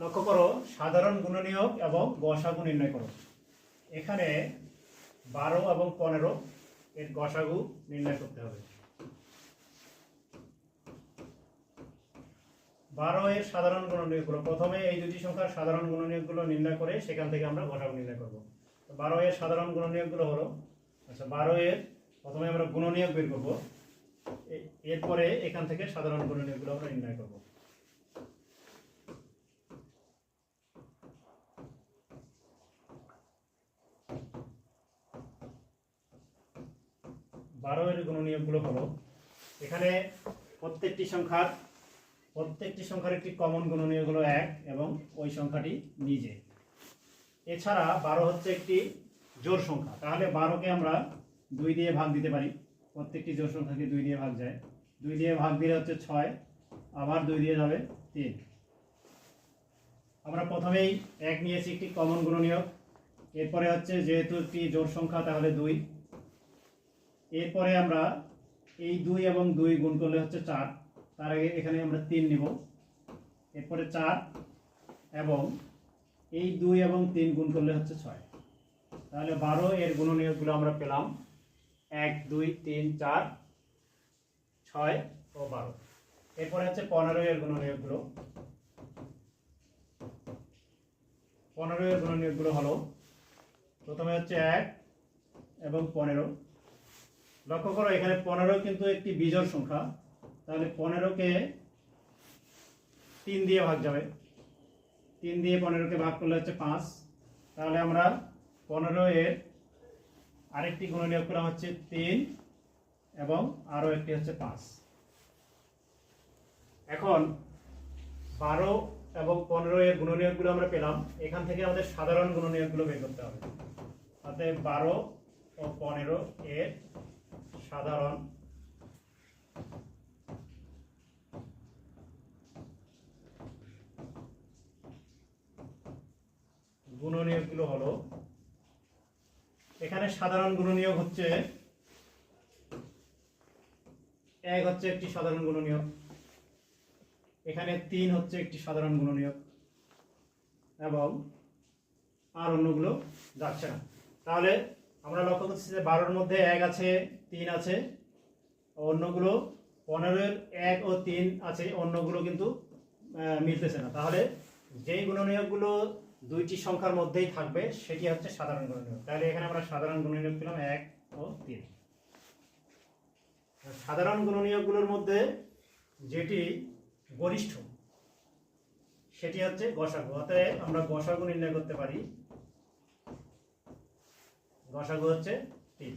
লক্ষ্য করো, সাধারণ গুণনীয়ক এবং গসাগু নির্ণয় করো। এখানে বারো এবং পনেরো এর গসাগু নির্ণয় করতে হবে। বারো এর সাধারণ গুণনীয়কগুলো প্রথমে এই দুটি সংখ্যার সাধারণ গুণনীয়কগুলো নির্ণয় করে সেখান থেকে আমরা গসাগু নির্ণয় করব। বারো এর সাধারণ গুণনীয়কগুলো হলো আচ্ছা বারো এর প্রথমে আমরা গুণনীয়ক বের করব। এরপরে এখান থেকে সাধারণ গুণনীয়কগুলো আমরা নির্ণয় করব। বারো এর গুণনীয়কগুলো হলো, এখানে প্রত্যেকটি সংখ্যার প্রত্যেকটি সংখ্যার একটি কমন গুণনীয়ক হলো এক এবং ওই সংখ্যাটি নিজে। এছাড়া বারো হচ্ছে একটি জোড় সংখ্যা, তাহলে বারোকে আমরা দুই দিয়ে ভাগ দিতে পারি। প্রত্যেকটি জোড় সংখ্যাকে দুই দিয়ে ভাগ যায়। দুই দিয়ে ভাগ দিলে হচ্ছে ছয়, আবার দুই দিয়ে যাবে তিন। আমরা প্রথমেই এক নিয়েছি একটি কমন গুণনীয়ক, এরপরে হচ্ছে যেহেতু একটি জোড় সংখ্যা, তাহলে দুই। এরপরে আমরা এই দুই এবং দুই গুণ করলে হচ্ছে চার। তার আগে এখানে আমরা তিন নিব। এরপরে চার এবং এই দুই এবং তিন গুণ করলে হচ্ছে ছয়। তাহলে বারো এর গুণনীয়কগুলো আমরা পেলাম। এক, দুই, তিন, চার, ছয় ও বারো। এরপরে হচ্ছে পনেরো এর গুণনীয়কগুলো। পনেরো এর গুণনীয়কগুলো হলো, প্রথমে হচ্ছে এক এবং পনেরো। লক্ষ্য করো, এখানে পনেরো কিন্তু একটি বিজোড় সংখ্যা। তাহলে পনেরোকে তিন দিয়ে ভাগ যাবে। তিন দিয়ে পনেরোকে ভাগ করলে হচ্ছে পাঁচ। তাহলে আমরা পনেরো এর আরেকটি গুণনীয়ক পেলাম হচ্ছে তিন এবং আরও একটি হচ্ছে পাঁচ। এখন বারো এবং পনেরো এর গুণনীয়কগুলো আমরা পেলাম। এখান থেকে আমাদের সাধারণ গুণনীয়কগুলো বের করতে হবে। অতএব বারো ও পনেরো এর সাধারণ। গুণনীয়কগুলো হলো, এখানে সাধারণ গুণনীয়ক হচ্ছে, এক হচ্ছে একটি সাধারণ গুণনীয়ক, এখানে তিন হচ্ছে একটি সাধারণ গুণনীয়ক, এবং আর অন্যগুলো যাচ্ছে না। তাহলে আমরা লক্ষ্য করছি যে বারোর মধ্যে এক আছে, তিন আছে। অন্যগুলো পনেরোর এক ও তিন আছে, অন্যগুলো কিন্তু মিলতেছে না। তাহলে যেই গুণনীয়কগুলো দুইটি সংখ্যার মধ্যেই থাকবে, সেটি হচ্ছে সাধারণ গুণনীয়ক। তাহলে এখানে আমরা সাধারণ গুণনীয়ক পেলাম এক ও তিন। সাধারণ গুণনীয়কগুলোর মধ্যে যেটি গরিষ্ঠ, সেটি হচ্ছে গসাগু। অতএব আমরা গসাগু নির্ণয় করতে পারি। গসাগু হচ্ছে তিন।